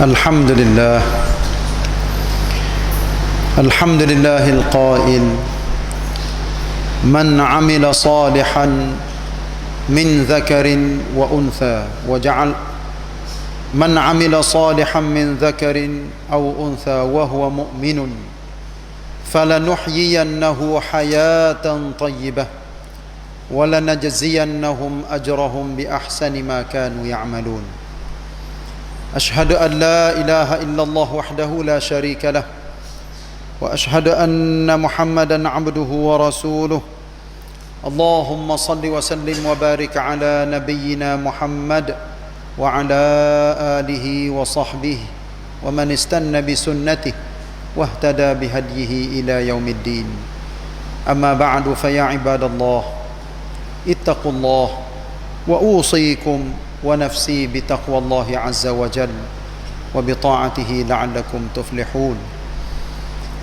الحمد لله الحمد لله القائل من عمل صالحا من ذكر وأنثى وجعل من عمل صالحا من ذكر أو أنثى وهو مؤمن فلنحيينه حياة طيبة ولنجزينهم أجرهم بأحسن ما كانوا يعملون. أشهد أن لا إله إلا الله وحده لا شريك له وأشهد أن محمدا عبده ورسوله. اللهم صل وسلم وبارك على نبينا محمد وعلى آله وصحبه ومن استنى بسنته واهتدى بهديه إلى يوم الدين. أما بعد فيا عباد الله اتقوا الله وأوصيكم ونفسي بتقوى الله عز وجل وبطاعته لعلكم تفلحون.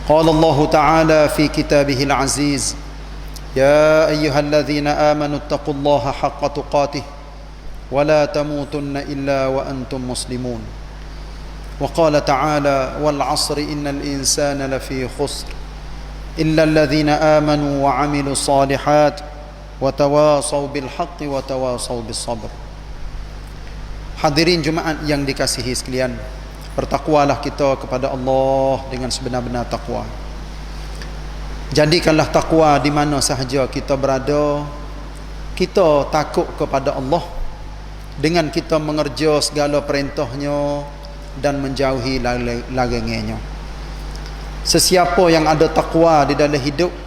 قال الله تعالى في كتابه العزيز يا أيها الذين آمنوا اتقوا الله حق تقاته ولا تموتن إلا وأنتم مسلمون. وقال تعالى والعصر إن الإنسان لفي خسر إلا الذين آمنوا وعملوا الصالحات وتواصوا بالحق bis sabr Hadirin jemaat yang dikasihi sekalian Bertakwalah kita kepada Allah dengan sebenar-benar takwa. Jadikanlah takwa di mana sahaja kita berada. Kita takut kepada Allah Dengan kita mengerja segala perintahnya Dan menjauhi larangannya Sesiapa yang ada takwa di dalam hidup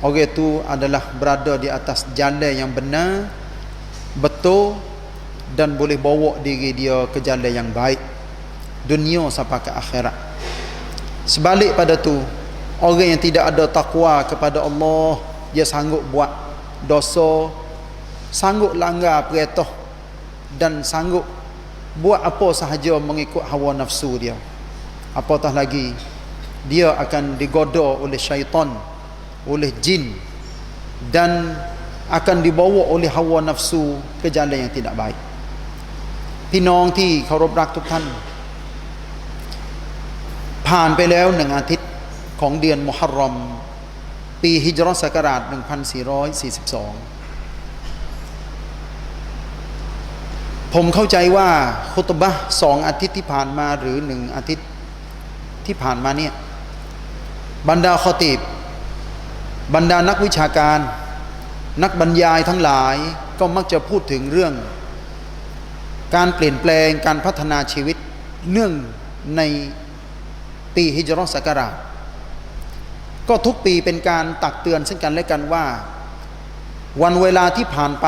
Orang itu adalah berada di atas jalan yang benar Betul Dan boleh bawa diri dia ke jalan yang baik. Dunia sampai ke akhirat. Sebalik pada tu Orang yang tidak ada takwa kepada Allah Dia sanggup buat dosa Sanggup langgar perintah Dan sanggup Buat apa sahaja mengikut hawa nafsu dia. Apatah lagi Dia akan digoda oleh syaitan Oleh jin Dan akan dibawa oleh hawa nafsu Ke jalan yang tidak baik พี่น้องที่เคารพรักทุกท่าน ผ่านไปแล้วหนึ่งอาทิตย์ของเดือนมุฮัรรอม ปีฮิจรัสศักราช 1442 ผมเข้าใจว่าคุตบะสองอาทิตย์ที่ผ่านมาหรือหนึ่งอาทิตย์ที่ผ่านมาเนี่ยบรรดาคอตีบ บรรดานักวิชาการ นักบรรยายทั้งหลายก็มักจะพูดถึงเรื่อง การเปลี่ยนแปลงการพัฒนาชีวิตเนื่องในปีฮิจรัสศักราชก็ทุกปีเป็นการตักเตือนซึ่งกันและกันว่า วันเวลาที่ผ่านไป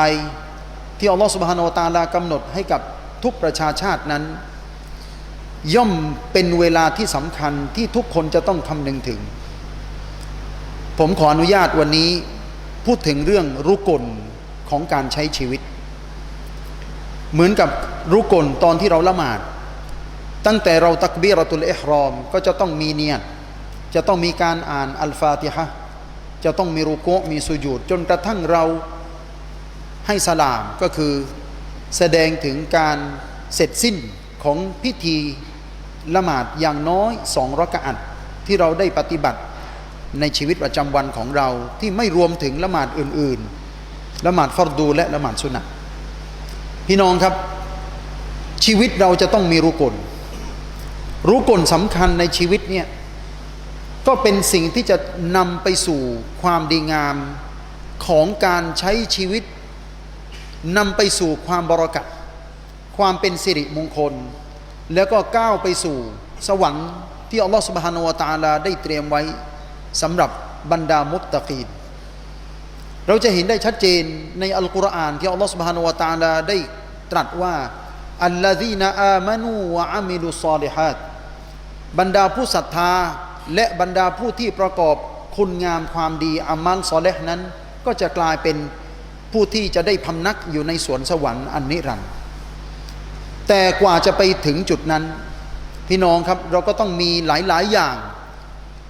ที่อัลลอฮฺสุบฮานาวตาลากำหนดให้กับทุกประชาชาตินั้น ย่อมเป็นเวลาที่สำคัญที่ทุกคนจะต้องคำนึงถึง ผมขออนุญาตวันนี้พูดถึงเรื่องรุกลของการใช้ชีวิต เหมือนกับรุกลตอนที่เราละหมาด ตั้งแต่เราตักบีรตุลเอฮรอม ก็จะต้องมีเนียดจะต้องมีการอ่านอัลฟาติฮะจะต้องมีรุโกะมีสุญูดจนกระทั่งเราให้สลามก็คือแสดงถึงการเสร็จสิ้นของพิธีละหมาดอย่างน้อยสองรักอัตที่เราได้ปฏิบัติ ในชีวิตประจำวันของเราที่ไม่รวมถึงละหมาดอื่น ๆ ละหมาดฟารดูและละหมาดสุนัตพี่น้องครับ ชีวิตเราจะต้องมีรุกลรุกลสำคัญในชีวิตเนี่ยก็เป็นสิ่งที่จะนำไปสู่ความดีงามของการใช้ชีวิตนำไปสู่ความบรกัตความเป็นสิริมงคล แล้วก็ก้าวไปสู่สวรรค์ที่อัลลอฮฺสุบฮานาวตาลาได้เตรียมไว้ สำหรับบรรดามุตตะกีนเราจะเห็นได้ชัดเจนในอัลกุรอานที่อัลลอฮฺสุบฮานาวะตาลาได้ตรัสว่าอัลลอฮีนอามานูวะอามิลุซอลิฮัดบรรดาผู้ศรัทธาและบรรดาผู้ที่ประกอบคุณงามความดีอามัลซอเลห์นั้น ก็จะกลายเป็นผู้ที่จะได้พำนักอยู่ในสวนสวรรค์อันนิรันดร์แต่กว่าจะไปถึงจุดนั้น พี่น้องครับเราก็ต้องมีหลาย ๆ อย่าง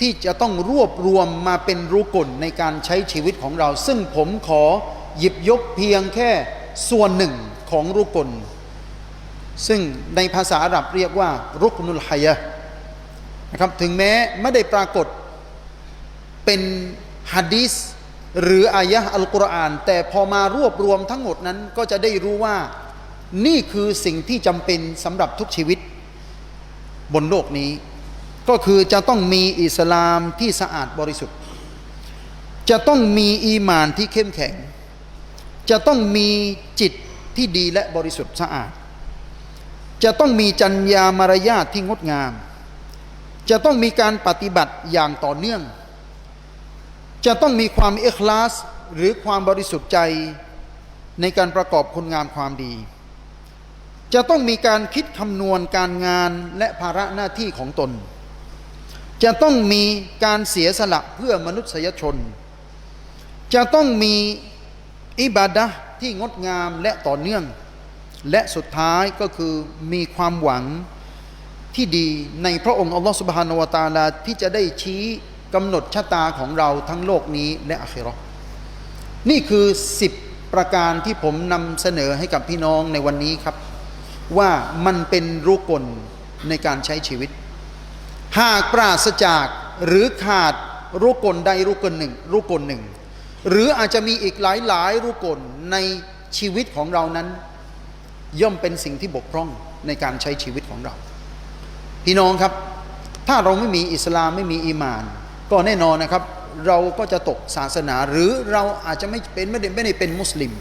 ที่จะต้องรวบรวมมาเป็นรูกลในการใช้ชีวิตของเรา ซึ่งผมขอหยิบยกเพียงแค่ส่วนหนึ่งของรูกล ซึ่งในภาษาอาหรับเรียกว่ารุกนุลฮยะนะครับถึงแม้ไม่ได้ปรากฏเป็นฮะดีษหรืออายะห์อัลกุรอาน แต่พอมารวบรวมทั้งหมดนั้นก็จะได้รู้ว่านี่คือสิ่งที่จำเป็นสำหรับทุกชีวิตบนโลกนี้ ก็คือจะต้องมีอิสลามที่สะอาดบริสุทธิ์ จะต้องมีอีมานที่เข้มแข็ง จะต้องมีจิตที่ดีและบริสุทธิ์สะอาด จะต้องมีจัญญามารยาทที่งดงาม จะต้องมีการปฏิบัติอย่างต่อเนื่อง จะต้องมีความเอคลาสหรือความบริสุทธิ์ใจในการประกอบคุณงามความดี จะต้องมีการคิดคำนวณการงานและภาระหน้าที่ของตน จะต้องมีการเสียสละเพื่อมนุษยชน จะต้องมีอิบาดะห์ที่งดงามและต่อเนื่อง และสุดท้ายก็คือมีความหวังที่ดีในพระองค์อัลลอฮฺสุบฮานาวะตาลาที่จะได้ชี้กำหนดชะตาของเราทั้งโลกนี้และอาคิราะนี่คือ 10 ประการที่ผมนำเสนอให้กับพี่น้องในวันนี้ครับ ว่ามันเป็นรุกลในการใช้ชีวิต หากปราศจากหรือขาดรุกลใดรุกลหนึ่งรุกลหนึ่ง หรืออาจจะมีอีกหลายหลายรุกลในชีวิตของเรานั้น ย่อมเป็นสิ่งที่บกพร่องในการใช้ชีวิตของเรา พี่น้องครับ ถ้าเราไม่มีอิสลามไม่มีอีมาน ก็แน่นอนนะครับ เราก็จะตกศาสนาหรือเราอาจจะไม่เป็นไม่ได้ไม่ได้เป็นมุสลิม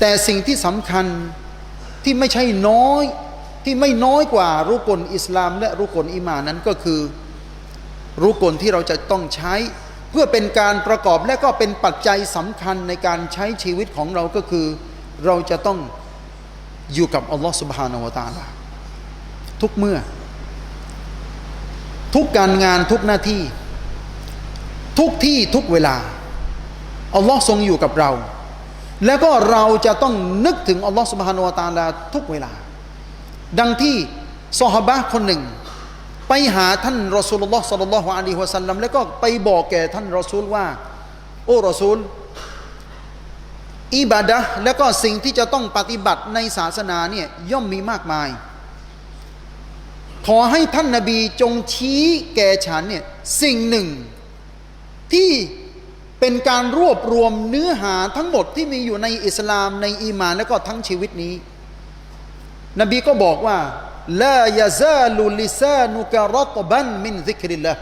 แต่สิ่งที่สำคัญที่ไม่ใช่น้อย ที่ไม่น้อยกว่ารุกลอิสลาม และรุกลอีมานั้นก็คือรุกลที่เราจะต้องใช้ เพื่อเป็นการประกอบและก็เป็นปัจจัยสำคัญในการใช้ชีวิตของเราก็คือ เราจะต้องอยู่กับอัลลอฮฺสุบฮานาวตาลาทุกเมื่อ ทุกการงานทุกหน้าที่ ทุกที่ทุกเวลาอัลลอฮ์ทรงอยู่กับเรา แล้วก็เราจะต้องนึกถึงอัลลอฮ์สุบฮานาวตาลาทุกเวลา ดังที่ซอฮาบะคนหนึ่ง ไปหาท่านรอซูลุลลอฮ์สัลลัลลอฮุอะลัยฮิวะสัลลัมแล้วก็ไปบอกแก่ท่านรอซูลว่า โอ้รอซูลอิบาดะแล้วก็สิ่งที่จะต้องปฏิบัติในศาสนาเนี่ยย่อมมีมากมาย ขอให้ท่านนาบีจงชี้แก่ฉันเนี่ยสิ่งหนึ่ง ที่เป็นการรวบรวมเนื้อหาทั้งหมดที่มีอยู่ในอิสลามในอีมานแล้วก็ทั้งชีวิตนี้ นบีก็บอกว่าลายาซาลุลิซานุกะรตบันมินซิกริลละ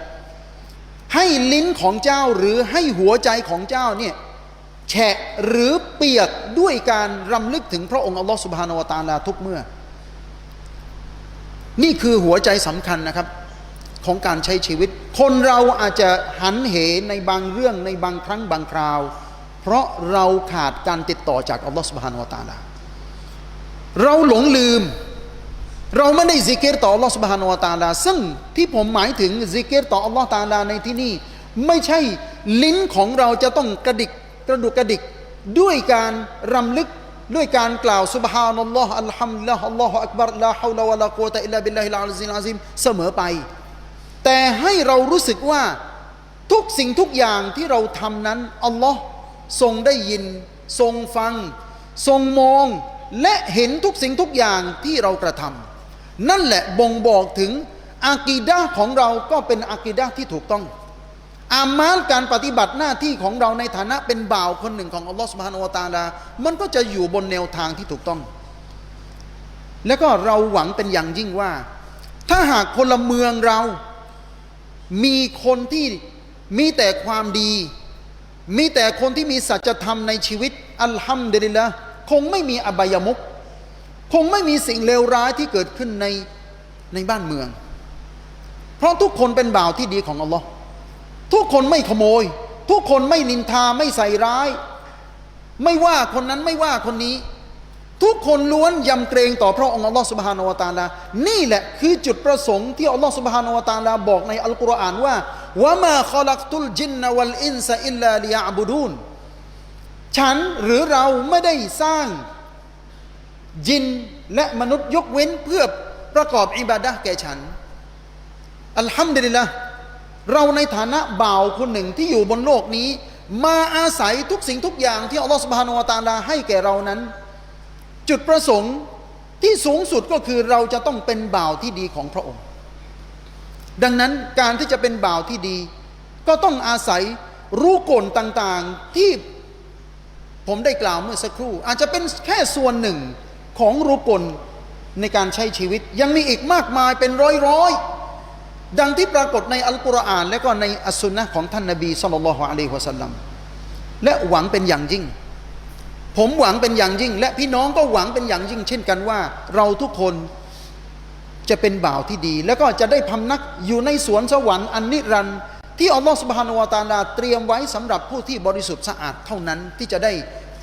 ให้ลิ้นของเจ้าหรือให้หัวใจของเจ้าเนี่ยแฉะหรือเปียกด้วยการรำลึกถึงพระองค์อัลลอฮฺสุบฮานาวตาลาทุกเมื่อ นี่คือหัวใจสำคัญนะครับของการใช้ชีวิต คนเราอาจจะหันเหในบางเรื่องในบางครั้งบางคราว เพราะเราขาดการติดต่อจากอัลลอฮฺสุบฮานาวตาลา เราหลงลืม เราไม่ได้ซิกเกตต่ออัลลอฮฺสุบฮานาวตาลา ซึ่งที่ผมหมายถึงซิกเกตต่ออัลลอฮฺตาลาในที่นี่ ไม่ใช่ลิ้นของเราจะต้องกระดิกกระดุกกระดิกด้วยการรำลึกด้วยการกล่าวสุบฮานัลลอฮ์อัลฮัมดุลิลลาฮ์อัลลอฮฺอักบัรลาฮาวลาวะลากุวะตะอิลลาบิลลาฮิลอาซิลอาซิมเสมอไป แต่ให้เรารู้สึกว่าทุกสิ่งทุกอย่างที่เราทำนั้นอัลลอฮ์ทรงได้ยิน ทรงฟัง ทรงมอง และเห็นทุกสิ่งทุกอย่างที่เรากระทำนั่นแหละบ่งบอกถึงอากีดะของเราก็เป็นอากีดะที่ถูกต้อง อามาลการปฏิบัติหน้าที่ของเราในฐานะเป็นบ่าวคนหนึ่งของอัลลอฮฺสุบฮานาวตาลา มันก็จะอยู่บนแนวทางที่ถูกต้อง แล้วก็เราหวังเป็นอย่างยิ่งว่า ถ้าหากพลเมืองเรา มีคนที่มีแต่ความดี มีแต่คนที่มีสัจธรรมในชีวิต อัลฮัมดุลิลละ คงไม่มีอบายมุกคงไม่มีสิ่งเลวร้ายที่เกิดขึ้นในในบ้านเมือง เพราะทุกคนเป็นบ่าวที่ดีของอัลลอฮ์ทุกคนไม่ขโมย ทุกคนไม่นินทาไม่ใส่ร้าย ไม่ว่าคนนั้นไม่ว่าคนนี้ ทุกคนล้วนยำเกรงต่อพระองค์อัลลอฮฺสุบฮานาวตาลา นี่แหละคือจุดประสงค์ที่อัลลอฮฺสุบฮานาวตาลาบอกในอัลกุรอานว่าวะมาขลักตุลจินนวัลอินซะอิลลาลิยาบุดูน ฉันหรือเราไม่ได้สร้างยินและมนุษย์ยกเว้นเพื่อประกอบอิบาดะห์แก่ฉัน อัลฮัมดุลิลละเราในฐานะบ่าวคนหนึ่งที่อยู่บนโลกนี้ มาอาศัยทุกสิ่งทุกอย่างที่อัลลอฮฺสุบฮานาวะตาลาให้แก่เรานั้น จุดประสงค์ที่สูงสุดก็คือเราจะต้องเป็นบ่าวที่ดีของพระองค์ ดังนั้นการที่จะเป็นบ่าวที่ดี ก็ต้องอาศัยรู้กลต่างๆที่ ผมได้กล่าวเมื่อสักครู่ อาจจะเป็นแค่ส่วนหนึ่งของรู้กลในการใช้ชีวิต ยังมีอีกมากมายเป็นร้อยๆดังที่ปรากฏในอัลกุรอาน และก็ในอัสสุนนะของท่านนบีสุลต่านละฮ์อะลัยฮิวะสัลลัมและหวังเป็นอย่างยิ่ง ผมหวังเป็นอย่างยิ่ง และพี่น้องก็หวังเป็นอย่างยิ่ง เช่นกันว่า เราทุกคนจะเป็นบ่าวที่ดี แล้วก็จะได้พำนักอยู่ในสวนสวรรค์อันนิรันดร์ที่อัลลอฮฺสุบฮานาวะตาลาเตรียมไว้สำหรับผู้ที่บริสุทธิ์สะอาดเท่านั้นที่จะได้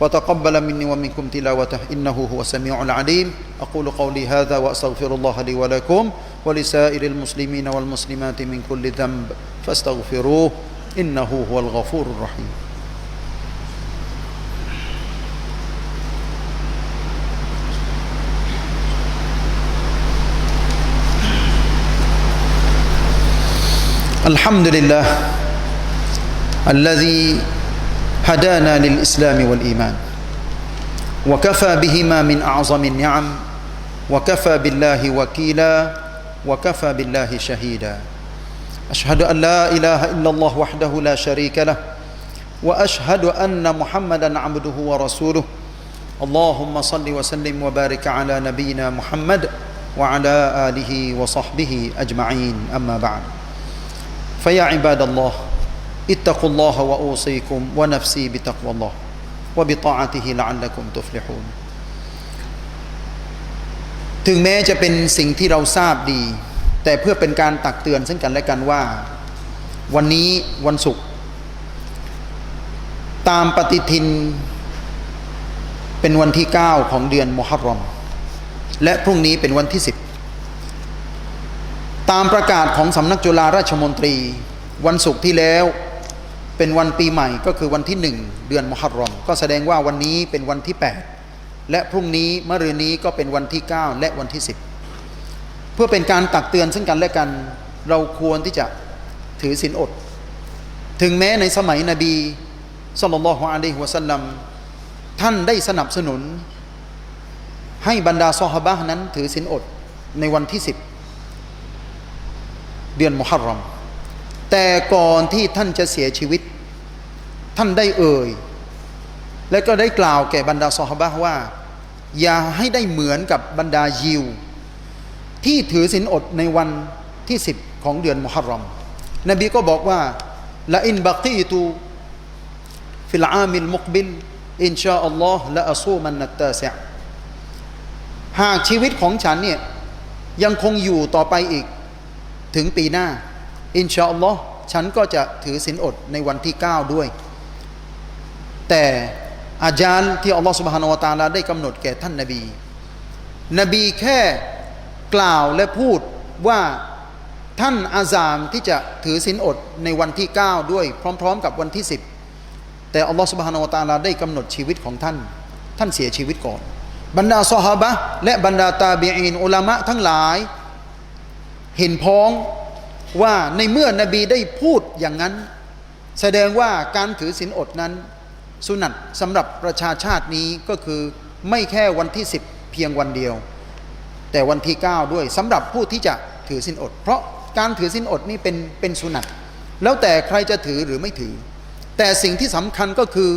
وتقبل مني ومنكم تلاوته. إنه هو السميع العليم. أقول قولي هذا وأستغفر الله لي ولكم ولسائر المسلمين والمسلمات من كل ذنب فاستغفروه. إنه هو الغفور الرحيم. الحمد لله الذي هدانا للإسلام والإيمان. وكفى بهما من أعظم النعم. وكفى بالله وكيلا. وكفى بالله شهيدا. أشهد أن لا إله إلا الله وحده لا شريك له. وأشهد أن محمدا عبده ورسوله. اللهم صل وسلم وبارك على نبينا محمد وعلى آله وصحبه أجمعين. أما بعد. فيا عباد الله اتقوا الله واوصيكم ونفسي بتقوى الله وبطاعته لعلكم تفلحون ถึงแม้จะเป็นสิ่งที่เราทราบดี แต่เพื่อเป็นการตักเตือนซึ่งกันและกันว่า วันนี้วันศุกร์ตามปฏิทิน เป็นวันที่ 9 ของเดือนมุฮัรรอม และพรุ่งนี้เป็นวันที่ 10 ตามประกาศของสำนักจุฬาราชมนตรี วันศุกร์ที่แล้ว เป็นวันปีใหม่ก็คือวันที่หนึ่งเดือนมุฮัรรอม ก็แสดงว่าวันนี้เป็นวันที่ 8 และพรุ่งนี้มะรืนนี้ก็เป็นวันที่ 9 และวันที่ 10 เพื่อเป็นการตักเตือนซึ่งกันและกัน เราควรที่จะถือศีลอด ถึงแม้ในสมัยนบีสุลต่านละฮ์อะลัยฮิวสัลลัมท่านได้สนับสนุน ให้บรรดาซอฮาบะนั้นถือศีลอดในวันที่ 10 เดือนมุฮัรรอม แต่ก่อนที่ท่านจะเสียชีวิต ท่านได้เอ่ย และก็ได้กล่าวแก่บรรดาซอฮาบะว่า อย่าให้ได้เหมือนกับบรรดายิว ที่ถือศีลอดในวันที่10ของเดือนมุฮัรรอม นบีก็บอกว่าละอินบักีตูฟิลอามิลมุกบิลอินชาอัลลอฮ์ละอซูมันนัตตาเซหากชีวิตของฉันเนี่ยยังคงอยู่ต่อไปอีกถึงปีหน้า อินชาอัลลอฮ์ฉันก็จะถือศีลอดในวันที่ 9 ด้วย แต่อาจารย์ที่อัลลอฮ์สุบฮานาวตาลาได้กำหนดแก่ท่านนาบี นบีแค่กล่าวและพูดว่าท่านอาซามที่จะถือศีลอดในวันที่ 9 ด้วย พร้อม ๆ กับวันที่ 10 แต่อัลลอฮ์สุบฮานาวตาลาได้กำหนดชีวิตของท่าน ท่านเสียชีวิตก่อน บรรดาซอฮาบะและบรรดาตาบีอีนอุลามะทั้งหลาย เห็นพ้อง ว่าในเมื่อนบีได้พูดอย่างนั้น แสดงว่าการถือศีลอดนั้น สุนัตสำหรับประชาชาตินี้ก็คือไม่แค่วันที่ 10 เพียงวันเดียว แต่วันที่ 9 ด้วยสำหรับผู้ที่จะถือศีลอด เพราะการถือศีลอดนี่เป็นเป็นสุนัตแล้วแต่ใครจะถือหรือไม่ถือ แต่สิ่งที่สำคัญก็คือ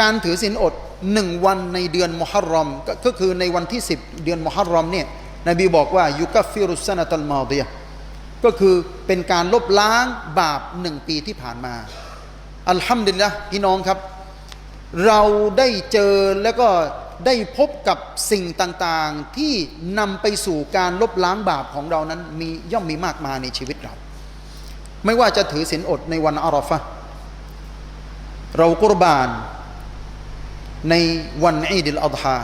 การถือศีลอดหนึ่งวันในเดือนมุฮัรรอมก็คือในวันที่ 10 เดือนมุฮัรรอมเนี่ยนบีบอกว่ายุกัฟฟิรุสซานะตัลมาดีย ก็คือเป็นการลบล้างบาปหนึ่งปีที่ผ่านมา อัลฮัมดุลิลละพี่น้องครับ เราได้เจอแล้วก็ได้พบกับสิ่งต่างๆ ที่นำไปสู่การลบล้างบาปของเรานั้นมีย่อมมีมากมายในชีวิตเรา ไม่ว่าจะถือศีลอดในวันอาราฟะเรากุรบาน ในวันอีดิลอัฎฮา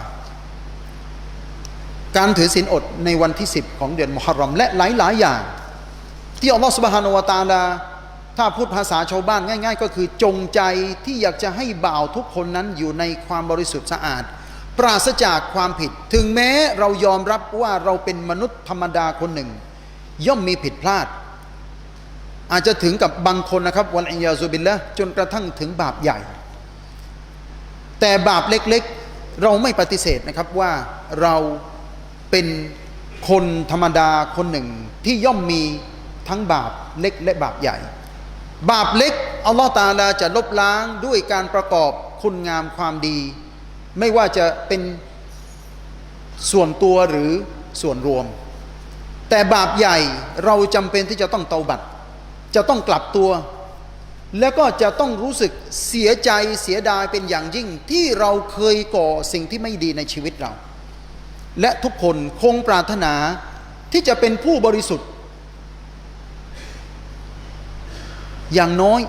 การถือศีลอดในวันที่ 10 ของเดือนมุฮัรรอมและหลายๆอย่าง ที่อัลลอฮฺสุบฮานาวตาลา ถ้าพูดภาษาชาวบ้านง่าย ๆ ก็คือจงใจที่อยากจะให้บ่าวทุกคนนั้นอยู่ในความบริสุทธิ์สะอาด ปราศจากความผิด ถึงแม้เรายอมรับว่าเราเป็นมนุษย์ธรรมดาคนหนึ่ง ย่อมมีผิดพลาด อาจจะถึงกับบางคนนะครับวันอิยาซุบิลละจนกระทั่งถึงบาปใหญ่ แต่บาปเล็กๆ เราไม่ปฏิเสธนะครับว่าเราเป็นคนธรรมดาคนหนึ่งที่ย่อมมี ทั้งบาปเล็กและบาปใหญ่ บาปเล็กอัลลอฮ์ตาลาจะลบล้างด้วยการประกอบคุณงามความดี ไม่ว่าจะเป็นส่วนตัวหรือส่วนรวม แต่บาปใหญ่เราจำเป็นที่จะต้องเตาบัตจะต้องกลับตัว แล้วก็จะต้องรู้สึกเสียใจเสียดายเป็นอย่างยิ่งที่เราเคยก่อสิ่งที่ไม่ดีในชีวิตเรา และทุกคนคงปรารถนาที่จะเป็นผู้บริสุทธิ์ อย่างน้อย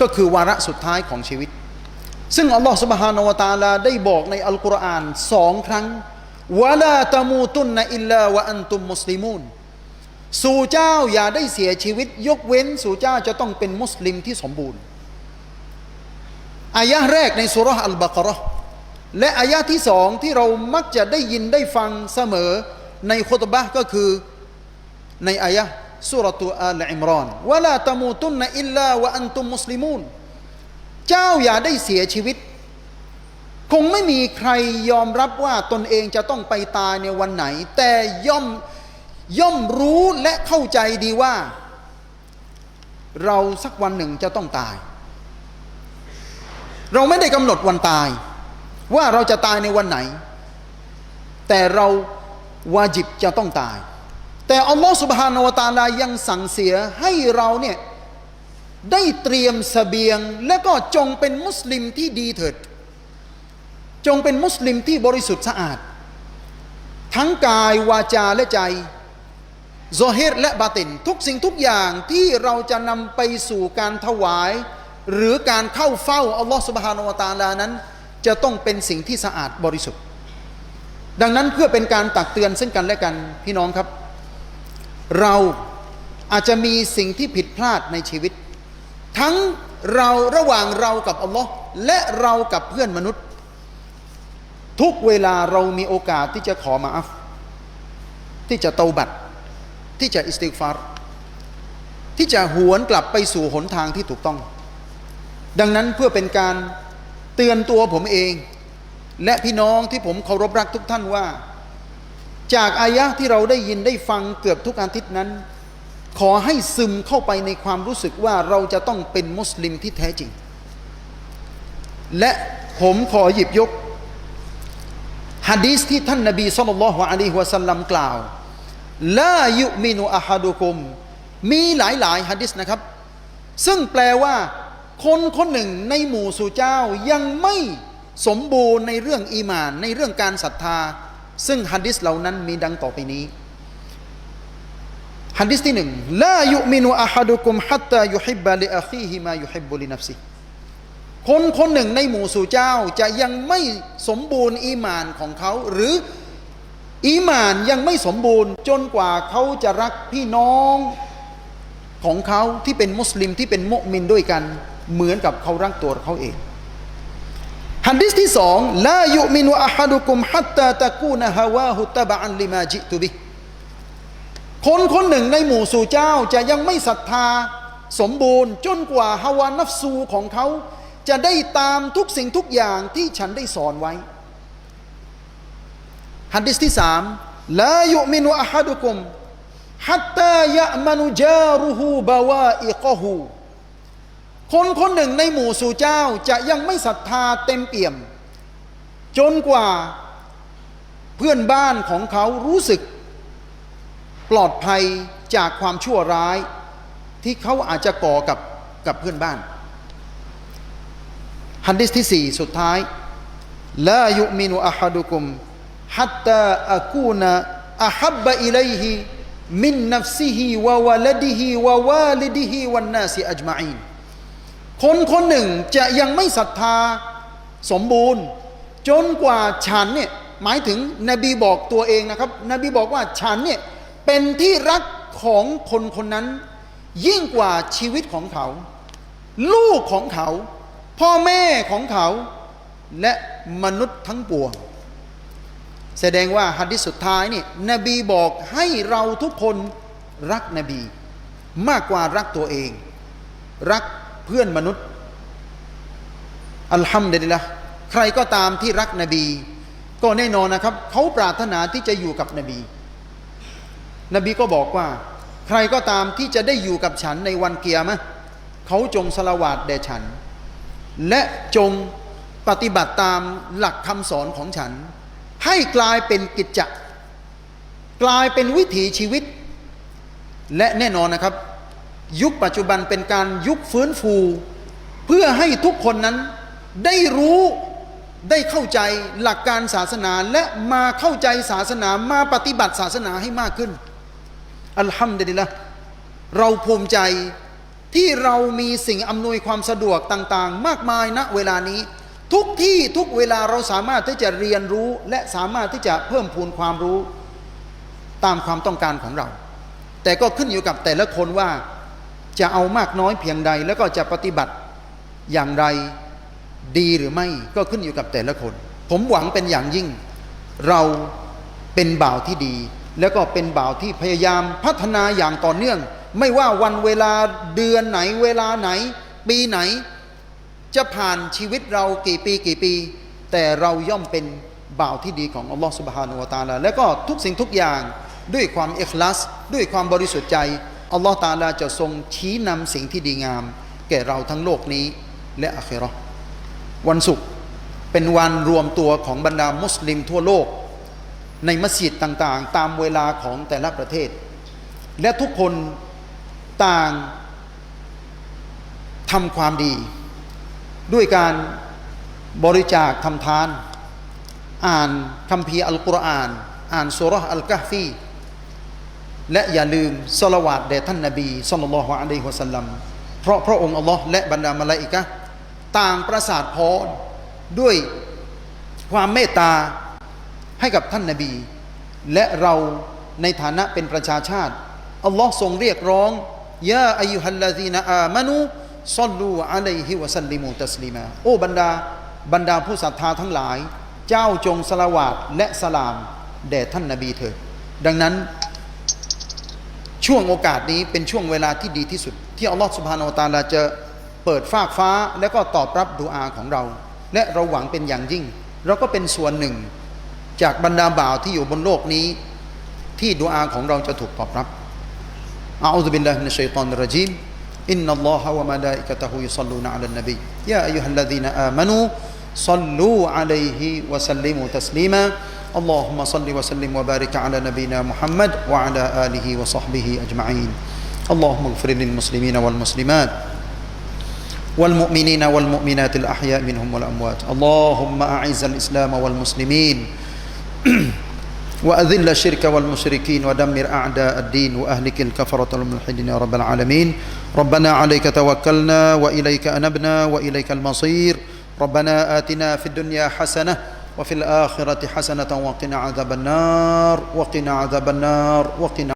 ก็คือวาระสุดท้ายของชีวิต ซึ่งอัลลอฮฺสุบฮานาวตาลาได้บอกในอัลกุรอานสองครั้งวะลาตมูตุนนอิลลาวะอันตุมมุสลิมูนสู่เจ้าอย่าได้เสียชีวิต ยกเว้นสู่เจ้าจะต้องเป็นมุสลิมที่สมบูรณ์อายะแรกในสุรษอัลบากรอและอายะที่สองที่เรามักจะได้ยินได้ฟังเสมอในคุตบะก็คือในอายะ สุรตุอัลอิมรอนวะลาตะมูตุนนอิลลาวะอันตุมมุสลิมูนเจ้าอย่าได้เสียชีวิต คงไม่มีใครยอมรับว่าตนเองจะต้องไปตายในวันไหน แต่ย่อมย่อมรู้และเข้าใจดีว่า เราสักวันหนึ่งจะต้องตาย เราไม่ได้กำหนดวันตาย ว่าเราจะตายในวันไหน แต่เราวาจิบจะต้องตาย แต่อัลลอฮฺสุบฮานาวะตาลายังสั่งเสียให้เราเนี่ยได้เตรียมสเสบียง และก็จงเป็นมุสลิมที่ดีเถิด จงเป็นมุสลิมที่บริสุทธิ์สะอาด ทั้งกายวาจาและใจโซเฮตและบาติน ทุกสิ่งทุกอย่างที่เราจะนำไปสู่การถวาย หรือการเข้าเฝ้าอัลลอฮฺสุบฮานาวะตาลานั้น จะต้องเป็นสิ่งที่สะอาดบริสุทธิ์ ดังนั้นเพื่อเป็นการตักเตือนซึ่งกันและกันพี่น้องครับ เราอาจจะมีสิ่งที่ผิดพลาดในชีวิต ทั้งเราระหว่างเรากับอัลลอฮ์และเรากับเพื่อนมนุษย์ ทุกเวลาเรามีโอกาสที่จะขอมาอัฟที่จะเตาบัตที่จะอิสติกฟารที่จะหวนกลับไปสู่หนทางที่ถูกต้อง ดังนั้นเพื่อเป็นการเตือนตัวผมเอง และพี่น้องที่ผมเคารพรักทุกท่านว่า จากอายะที่เราได้ยินได้ฟังเกือบทุกอาทิตย์นั้น ขอให้ซึมเข้าไปในความรู้สึกว่าเราจะต้องเป็นมุสลิมที่แท้จริง และผมขอหยิบยกฮะดีษที่ท่านนบีสุลต่านละฮ์อะลัยฮิวะสัลลัมกล่าวลายุมินุอะฮัดุคุม มีหลายหลายฮะดิษนะครับ ซึ่งแปลว่า คนคนหนึ่งในหมู่สู่เจ้ายังไม่สมบูรณ์ในเรื่องอีมาน ในเรื่องการศรัทธา ซึ่งฮะดิษเหล่านั้นมีดังต่อไปนี้ฮะดิษที่หนึ่งลายุมินุอะฮัดุคุมฮัตตายุฮิบบะลิอาคีฮิมายุฮิบบุลินัฟซิคนคนหนึ่งในหมู่สู่เจ้าจะยังไม่สมบูรณ์อีมานของเขา หรืออีมานยังไม่สมบูรณ์ จนกว่าเขาจะรักพี่น้องของเขาที่เป็นมุสลิมที่เป็นมุมินด้วยกัน เหมือนกับเขารักตัวเขาเอง ฮันดิสที่สองลายุมินุอะฮัดุคุมฮัตตาตะกูนฮาวาฮุตบะอันลิมาจิตุบิคนคนหนึ่งในหมู่สู่เจ้าจะยังไม่ศรัทธาสมบูรณ์ จนกว่าฮาวานัฟซูของเขา จะได้ตามทุกสิ่งทุกอย่างที่ฉันได้สอนไว้ฮัดดิสที่สามลายุมินุอะฮัดุคุมฮัตตายะมานุจารุฮูบาวาอิกฮู คนคนหนึ่งในหมู่สู่เจ้าจะยังไม่ศรัทธาเต็มเปี่ยม จนกว่าเพื่อนบ้านของเขารู้สึก ปลอดภัยจากความชั่วร้าย ที่เขาอาจจะก่อกับกับเพื่อนบ้านฮันดิสที่สี่สุดท้ายลายุมินุอะฮัดุกุมฮัตตาอะกูนอะฮับบะอิเลัยฮิมินนัฟซิฮิวะวะลดิฮิวะวาลิดิฮิวันนาสิอัจมาอีน คนคนหนึ่งจะยังไม่ศรัทธาสมบูรณ์ จนกว่าฉันเนี่ยหมายถึงนบีบอกตัวเองนะครับ นบีบอกว่าฉันเนี่ยเป็นที่รักของคนคนนั้น ยิ่งกว่าชีวิตของเขา ลูกของเขา พ่อแม่ของเขา และมนุษย์ทั้งปวง แสดงว่าฮัดดิสุดท้ายนี่นบีบอกให้เราทุกคนรักนบี มากกว่ารักตัวเอง รัก เพื่อนมนุษย์ อัลฮัมดุลิลละใครก็ตามที่รักนบี ก็แน่นอนนะครับ เขาปรารถนาที่จะอยู่กับนบี นบีก็บอกว่า ใครก็ตามที่จะได้อยู่กับฉันในวันเกียร์มะเขาจงสละวาดแด่ฉัน และจงปฏิบัติตามหลักคำสอนของฉัน ให้กลายเป็นกิจจะกลายเป็นวิถีชีวิต และแน่นอนนะครับ ยุคปัจจุบันเป็นการยุคฟื้นฟู เพื่อให้ทุกคนนั้นได้รู้ได้เข้าใจหลักการศาสนาและมาเข้าใจศาสนามาปฏิบัติศาสนาให้มากขึ้น อัลฮัมดุลิลละเราภูมิใจที่เรามีสิ่งอำนวยความสะดวกต่างๆ มากมายณเวลานี้ ทุกที่ทุกเวลาเราสามารถที่จะเรียนรู้และสามารถที่จะเพิ่มพูนความรู้ตามความต้องการของเรา แต่ก็ขึ้นอยู่กับแต่ละคนว่า จะเอามากน้อยเพียงใด แล้วก็จะปฏิบัติอย่างไรดีหรือไม่ก็ขึ้นอยู่กับแต่ละคน ผมหวังเป็นอย่างยิ่ง เราเป็นบ่าวที่ดี แล้วก็เป็นบ่าวที่พยายามพัฒนาอย่างต่อเนื่อง ไม่ว่าวันเวลาเดือนไหน เวลาไหน ปีไหน จะผ่านชีวิตเรากี่ปีกี่ปี แต่เราย่อมเป็นบ่าวที่ดีของอัลลอฮฺสุบฮานุวะตาลาแล้วก็ทุกสิ่งทุกอย่างด้วยความเอกลัส ด้วยความบริสุทธิ์ใจ อัลลอฮฺตาลาจะทรงชี้นำสิ่งที่ดีงาม แก่เราทั้งโลกนี้และอาคราวันศุกร์เป็นวันรวมตัวของบรรดามุสลิมทั่วโลก ในมัสยิดต่างๆ ตามเวลาของแต่ละประเทศ และทุกคนต่างทำความดี ด้วยการบริจาคทำทาน อ่านคัมภีร์อัลกุรอาน อ่านสุราะห์อัลกะฮฟี และอย่าลืมสละวาดแด่ท่านนบีสัลลัลลอฮุอะลัยฮิวะสัลลัมเพราะพระองค์อัลลอฮ์และบรรดามาลาอิกะต่างประสาทพรด้วยความเมตตาให้กับท่านนบี และเราในฐานะเป็นประชาชาติอัลลอฮ์ทรงเรียกร้องยาอายุฮัลลาซีนาอามานูซัลลูอะลัยฮิวะสัลลิมูตัสลีมาโอ้บรรดาบรรดาผู้ศรัทธาทั้งหลาย เจ้าจงสละวาดและสลามแด่ท่านนบีเถิดดังนั้น ช่วงโอกาสนี้เป็นช่วงเวลาที่ดีที่สุด ที่อัลลอฮฺสุบฮานาอัตาลาจะเปิดฟากฟ้าและก็ตอบรับดูอาของเรา และเราหวังเป็นอย่างยิ่ง เราก็เป็นส่วนหนึ่ง จากบรรดาบ่าวที่อยู่บนโลกนี้ ที่ดูอาของเราจะถูกตอบรับอาอุบิลลาฮิมินชัยฏอนรจีมอินนัลลอฮะวะมะลาอิกะตะฮูยุศ็อลลูนะอะลันนบียาอัยยูฮัลลซีนอามานูศ็อลลูอะลัยฮิวะซัลลิมูตัสลีมา اللهم صل وسلم وبارك على نبينا محمد وعلى آله وصحبه أجمعين. اللهم اغفر للمسلمين والمسلمات والمؤمنين والمؤمنات الأحياء منهم والأموات. اللهم أعز الإسلام والمسلمين وأذل الشرك والمشركين ودمر أعداء الدين وأهلك الكفرة والملحدين يا رب العالمين. ربنا عليك توكلنا وإليك أنبنا وإليك المصير. ربنا آتنا في الدنيا حسنة وفي الآخرة حسنة وقنا عذاب النار وقنا عذاب النار وقنا